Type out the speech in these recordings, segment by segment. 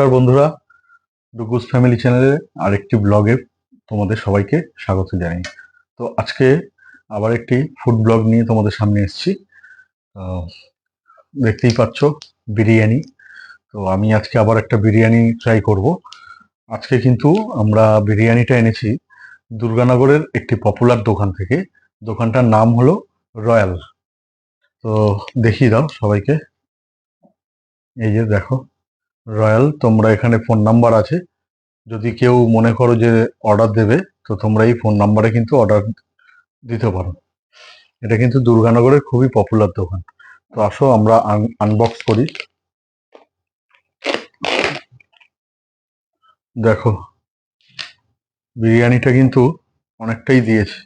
নমস্কার বন্ধুরা ডুগুস ফ্যামিলি চ্যানেলে আরেকটি ব্লগে তোমাদের সবাইকে স্বাগত জানাই। তো আজকে আবার একটি ফুড ব্লগ নিয়ে তোমাদের সামনে এসেছি। দেখতেই পাচ্ছ, বিরিয়ানি। তো আমি আজকে আবার একটা বিরিয়ানি ট্রাই করব। আজকে কিন্তু আমরা বিরিয়ানিটা এনেছি দুর্গানগরের একটি পপুলার দোকান থেকে। দোকানটার নাম হলো রয়্যাল। তো দেখিয়ে দাও সবাইকে। এই যে দেখো। রয়্যাল, তোমরা এখানে ফোন নাম্বার আছে। যদি কেউ মনে করো যে অর্ডার দেবে, তো তোমরা এই ফোন নাম্বারে কিন্তু অর্ডার দিতে পারো। এটা কিন্তু দুর্গানগরের খুবই পপুলার দোকান। তো আসো, আমরা আনবক্স করি। দেখো, বিরিয়ানিটা কিন্তু অনেকটাই দিয়েছে।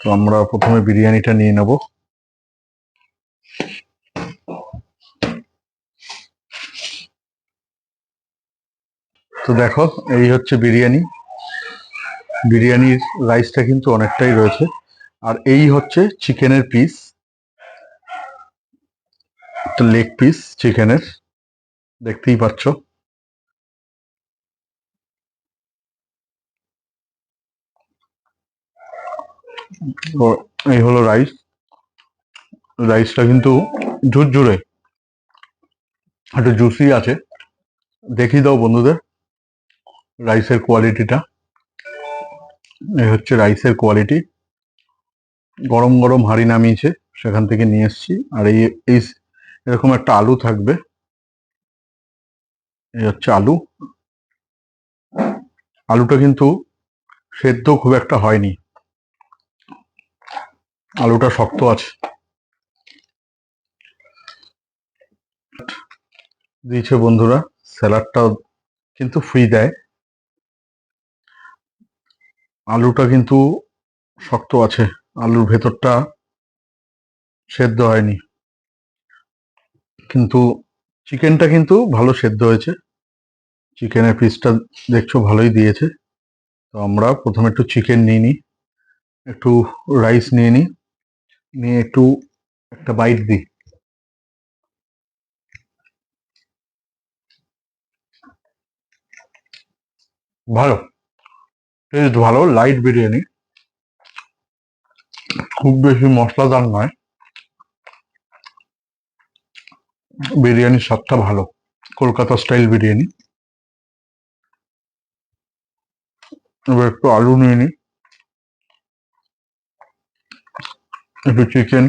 তো আমরা প্রথমে বিরিয়ানিটা নিয়ে নেব। তো দেখো, এই হচ্ছে বিরিয়ানি। বিরিয়ানির রাইসটা কিন্তু অনেকটাই রয়েছে। আর এই হচ্ছে চিকেনের পিস লেগ পিস চিকেনের। দেখতেই পাচ্ছ। এই হলো রাইস রাইসটা কিন্তু ঝুরঝুরে। একটু জুসি আছে। দেখিয়ে দাও বন্ধুদের। রাইসের কোয়ালিটিটা এই হচ্ছে রাইসের কোয়ালিটি গরম গরম হাঁড়ি নামিয়েছে, সেখান থেকে নিয়ে এসছি। আর এই এই এরকম একটা আলু থাকবে। এই হচ্ছে আলু। আলুটা কিন্তু সেদ্ধ খুব একটা হয়নি। আলুটা শক্ত আছে। দিয়েছে বন্ধুরা স্যালাডটা কিন্তু ফ্রি দেয়। আলুটা কিন্তু শক্ত আছে। আলুর ভেতরটা সেদ্ধ হয়নি। কিন্তু চিকেনটা কিন্তু ভালো সেদ্ধ হয়েছে। চিকেনের পিসটা দেখছ ভালোই দিয়েছে। তো আমরা প্রথমে একটু চিকেন নিয়ে নিই। একটু রাইস নিয়ে নিই। নিয়ে একটু একটা বাইট দিই। ভালো। টেস্ট ভালো লাইট বিরিয়ানি। খুব বেশি মশলাদার নয়। বিরিয়ানির স্বাদটা ভালো, কলকাতা স্টাইল বিরিয়ানি। এবার একটু আলু নিয়ে নিই একটু চিকেন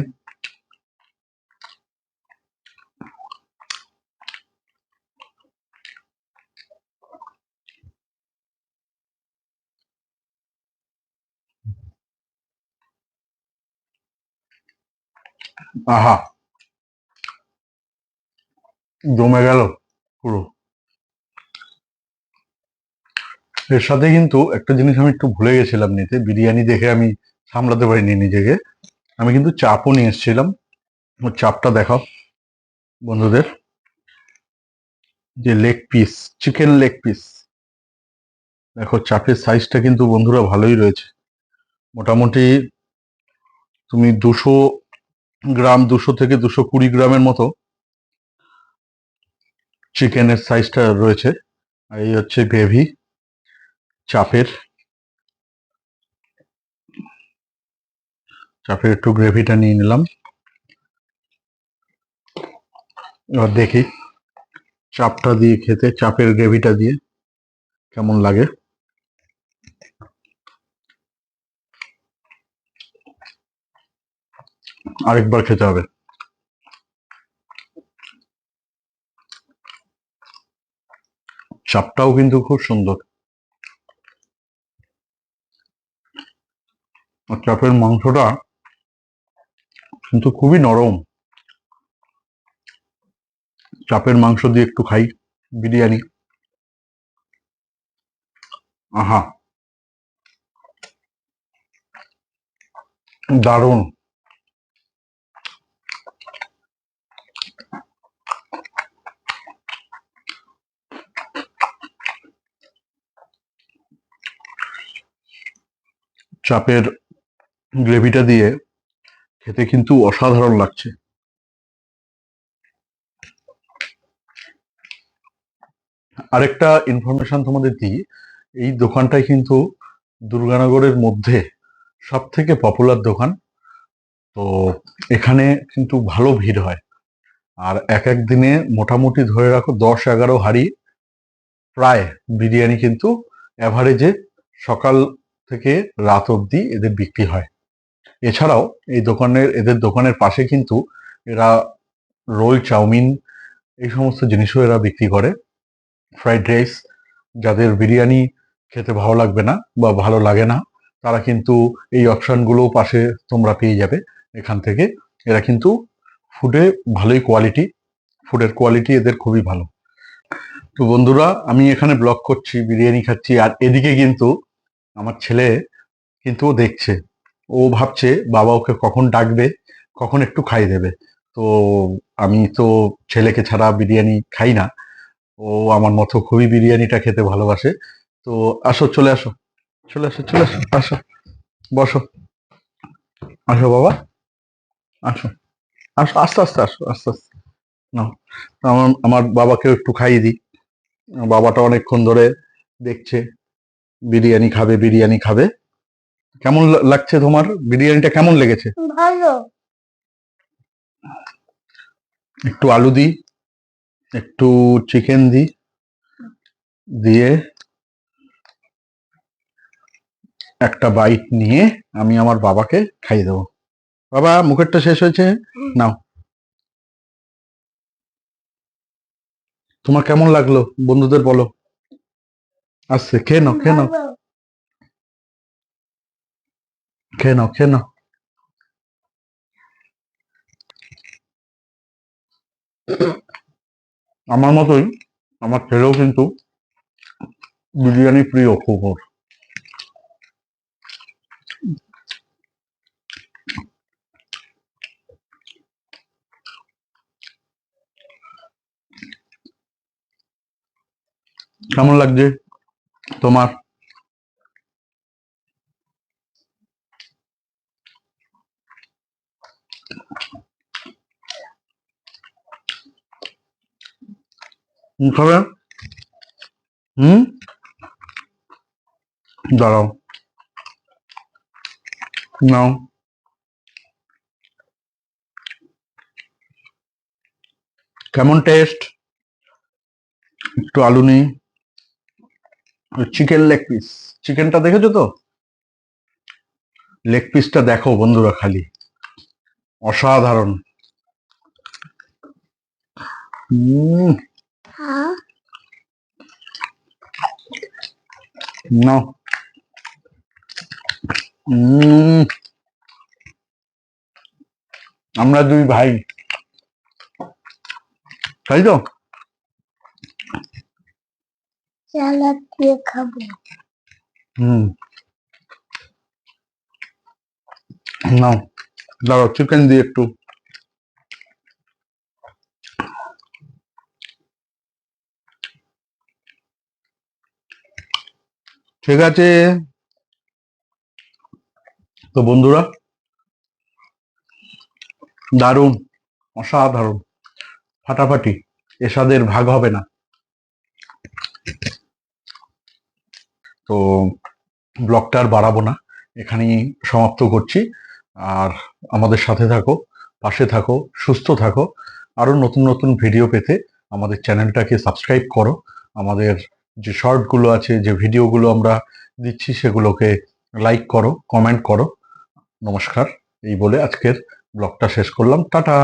আহা। জমে গেল পুরো। এর সাথে কিন্তু একটা জিনিস আমি একটু ভুলে গেছিলাম নিতে। বিরিয়ানি দেখে আমি সামলাতে পারিনি নিজেকে। আমি কিন্তু চাপও নিয়ে এসেছিলাম। ওর চাপটা দেখাও, বন্ধুদের। যে leg piece chicken leg piece দেখো, চাপের সাইজটা কিন্তু বন্ধুরা ভালোই রয়েছে। মোটামুটি তুমি দুশো গ্রাম দুশো থেকে দুশো কুড়ি গ্রামের মতো চিকেনের সাইজটা রয়েছে। এই হচ্ছে গ্রেভি, চাপের। চাপের একটু গ্রেভিটা নিয়ে নিলাম। এবার দেখি, চাপটা দিয়ে খেতে, চাপের গ্রেভিটা দিয়ে কেমন লাগে। আরেকবার খেতে হবে। চাপটাও কিন্তু খুব সুন্দর। চাপের মাংসটা কিন্তু খুবই নরম। চাপের মাংস দিয়ে একটু খাই বিরিয়ানি। আহা! দারুণ। চাপের গ্রেভিটা দিয়ে খেতে কিন্তু অসাধারণ লাগছে। আরেকটা ইনফরমেশন তোমাদের দিই, এই দোকানটাই কিন্তু দুর্গানগরের মধ্যে সব থেকে পপুলার দোকান। তো এখানে কিন্তু ভালো ভিড় হয়। আর এক এক দিনে মোটামুটি ধরে রাখো দশ এগারো হাড়ি প্রায় বিরিয়ানি কিন্তু অ্যাভারেজে সকাল থেকে রাত অবধি এদের বিক্রি হয়। এছাড়াও এই দোকানের, এদের দোকানের পাশে কিন্তু এরা রোল, চাউমিন এই সমস্ত জিনিসও এরা বিক্রি করে। ফ্রাইড রাইস যাদের বিরিয়ানি খেতে ভালো লাগবে না বা ভালো লাগে না, তারা কিন্তু এই অপশনগুলো পাশে তোমরা পেয়ে যাবে এখান থেকে। এরা কিন্তু ফুডে ভালোই কোয়ালিটি, ফুডের কোয়ালিটি এদের খুবই ভালো। তো বন্ধুরা, আমি এখানে ব্লগ করছি, বিরিয়ানি খাচ্ছি, আর এদিকে কিন্তু আমার ছেলে কিন্তু ও দেখছে। ও ভাবছে বাবা ওকে কখন ডাকবে, কখন একটু খাই দেবে। তো আমি তো ছেলেকে ছাড়া বিরিয়ানি খাই না। ও আমার মতো খুবই বিরিয়ানিটা খেতে ভালোবাসে। তো আসো, চলে আসো। চলে আসো চলে আসো আসো। বসো। আসো বাবা। আসো। আসো, আস্তে আস্তে, আসো, আস্তে আস্তে। নাও। আমার আমার বাবাকে একটু খাইয়ে দিই। বাবাটা অনেকক্ষণ ধরে দেখছে। বিরিয়ানি খাবে বিরিয়ানি খাবে। কেমন লাগছে তোমার? বিরিয়ানিটা কেমন লেগেছে? ভালো। একটু আলু দিই একটু চিকেন দিই দিয়ে একটা বাইট নিয়ে আমি আমার বাবাকে খাইয়ে দেবো। বাবা মুখেরটা শেষ হয়েছে? নাও। তোমার কেমন লাগল? বন্ধুদের বলো। আসছে খেয়ে নাও খেয়ে নাও ভালো। খেয়ে নাও খেয়ে নাও আমার মতোই আমার ছেলেও কিন্তু বিরিয়ানি প্রিয় খুব ওর। কেমন লাগছে তোমার খাবে হুম? দাঁড়াও। নাও। কেমন টেস্ট একটু আলু নিই। চিকেন লেগ পিস চিকেনটা দেখেছ তো? লেগ পিসটা দেখো বন্ধুরা খালি। অসাধারণ। উম, আমরা দুই ভাই। তাই তো? নাও দাঁড়াও চিকেন দিয়ে একটু ঠিক আছে। তো বন্ধুরা, দারুণ, অসাধারণ, ফাটাফাটি, এসাদের ভাগ হবে না। তো ব্লগটা আর বাড়াবো না, এখানেই সমাপ্ত করছি। আর আমাদের সাথে থাকো, পাশে থাকো, সুস্থ থাকো। আরও নতুন নতুন ভিডিও পেতে আমাদের চ্যানেলটাকে সাবস্ক্রাইব করো। আমাদের যে শর্টগুলো আছে, যে ভিডিওগুলো আমরা দিচ্ছি, সেগুলোকে লাইক করো, কমেন্ট করো। নমস্কার, এই বলে আজকের ব্লগটা শেষ করলাম। টাটা!